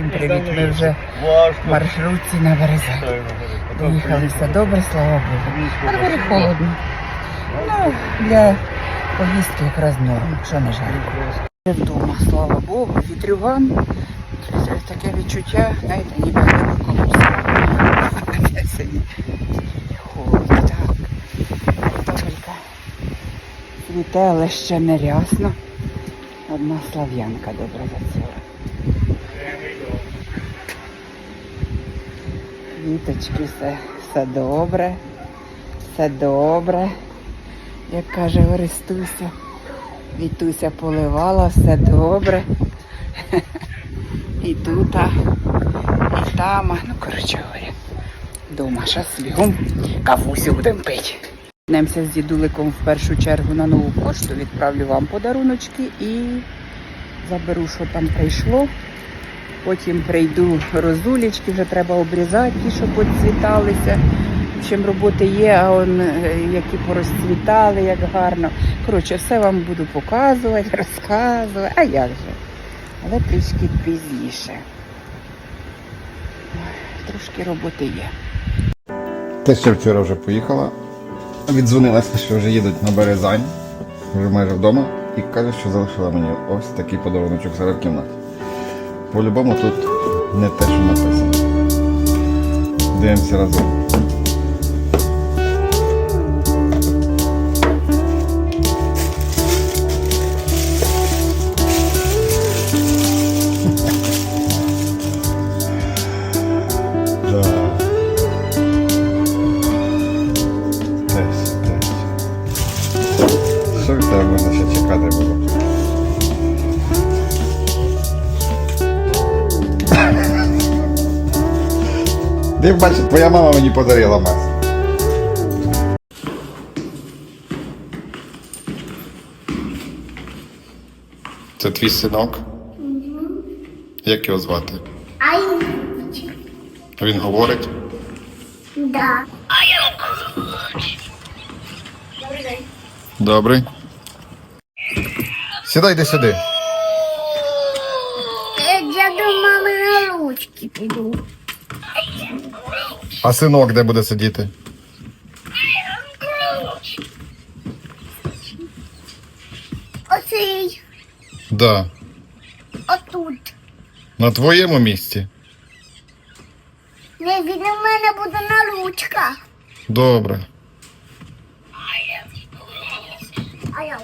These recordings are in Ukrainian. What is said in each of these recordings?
Всім привіт. Ми вже в маршрутці на Березань. Доїхали все добре, слава Богу. А дворі холодно. Ну, для поїздки якраз норм, що не жарко. Вже вдома, слава Богу, вітрюган. Це таке відчуття, знаєте, ніби не в комусь. Це холодно, так. Картопелька цвіте, але ще не рясно. Одна слав'янка добре зацвіла. Квіточки, все, все добре, все добре. Як каже Орестуся, Вітуся поливала, все добре. І тут, і там, ну коротше говоря, дома зараз бігом кавусю будемо пити. Немся з дідуликом в першу чергу на нову пошту, відправлю вам подаруночки і заберу, що там прийшло. Потім прийду розулічки, вже треба обрізати ті, що поцвіталися. Чим роботи є, а он, е, які порозцвітали, як гарно. Коротше, все вам буду показувати, розказувати. А як же? Але трішки пізніше. Трошки роботи є. Те, що вчора вже поїхала, віддзвонилася, що вже їдуть на Березань, вже майже вдома, і каже, що залишила мені ось такий подаруночок зараз в кімнаті. По-любому тут не те, що написано. Дивимося разом. Ти бачиш, твоя мама мені подарила мас. Це твій синок? Як його звати? Ай, Він говорить. да. Добрий. день. Сідай йди сюди. Я до мами на ручки піду. А синок де буде сидіти? Оцей, Да. отут. На твоєму місці. Не він у мене буде на ручках. Добре. А я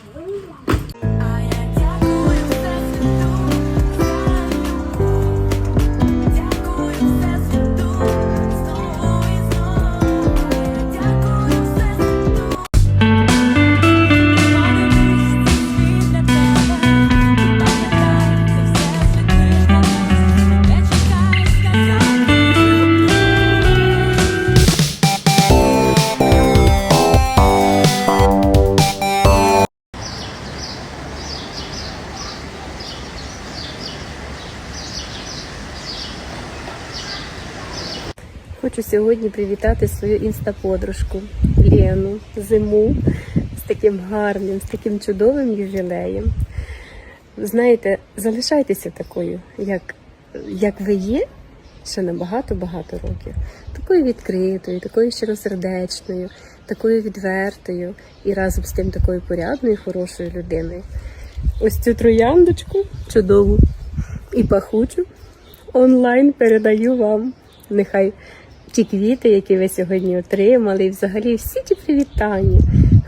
Хочу сьогодні привітати свою інстаподружку Лену Зиму з таким гарним, з таким чудовим ювілеєм. Знаєте, залишайтеся такою, як, як ви є, ще на багато-багато років. Такою відкритою, такою щиросердечною, такою відвертою і разом з тим такою порядною, хорошою людиною. Ось цю трояндочку чудову і пахучу онлайн передаю вам. Нехай ті квіти, які ви сьогодні отримали, і взагалі всі ті привітання,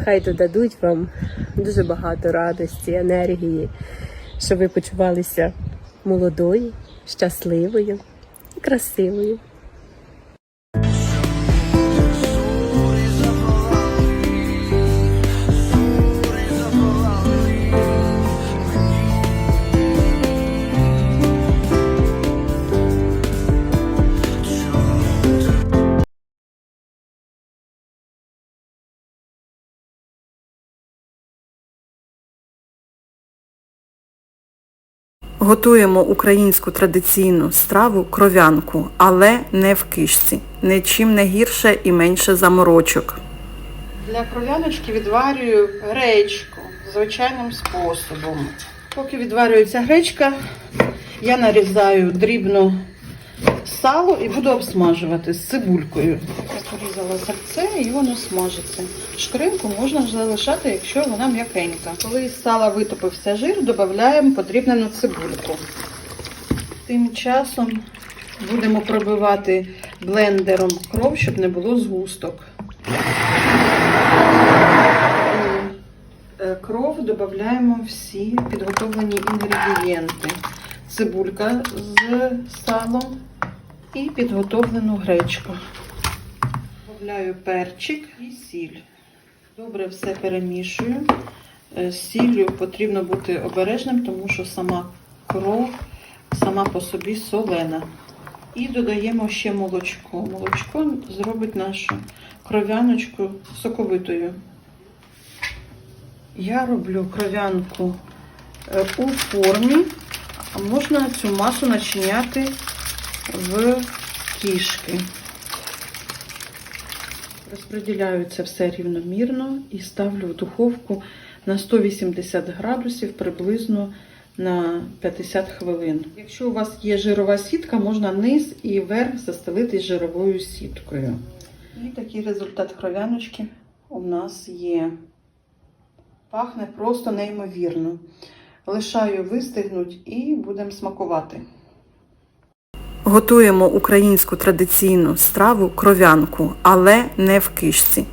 хай додадуть вам дуже багато радості, енергії, щоб ви почувалися молодою, щасливою і красивою. Готуємо українську традиційну страву кров'янку, але не в кишці. Нічим не гірше і менше заморочок. Для кров'яночки відварюю гречку звичайним способом. Поки відварюється гречка, Я нарізаю дрібно сало і буду обсмажувати з цибулькою. Порізала сальце і воно смажиться. Шкринку можна залишати, якщо вона м'якенька. Коли з сала витопився жир, додаємо подрібнену цибульку. Тим часом будемо пробивати блендером кров, щоб не було згусток. Е, кров додаємо всі підготовлені інгредієнти. Цибулька з салом і підготовлену гречку. Додаю перчик і сіль. Добре все перемішую. Е, З сіллю потрібно бути обережним, тому що сама кров сама по собі солена. І додаємо ще молочко. Молочко зробить нашу кров'яночку соковитою. Я роблю кров'янку е, у формі, можна цю масу начиняти в кішки. Розподіляю це все рівномірно і ставлю в духовку на 180 градусів приблизно на 50 хвилин. Якщо у вас є жирова сітка, можна низ і верх застелити жировою сіткою. І такий результат кров'яночки у нас є. Пахне просто неймовірно. Лишаю вистигнуть і будемо смакувати. Готуємо українську традиційну страву кров'янку, але не в кишці.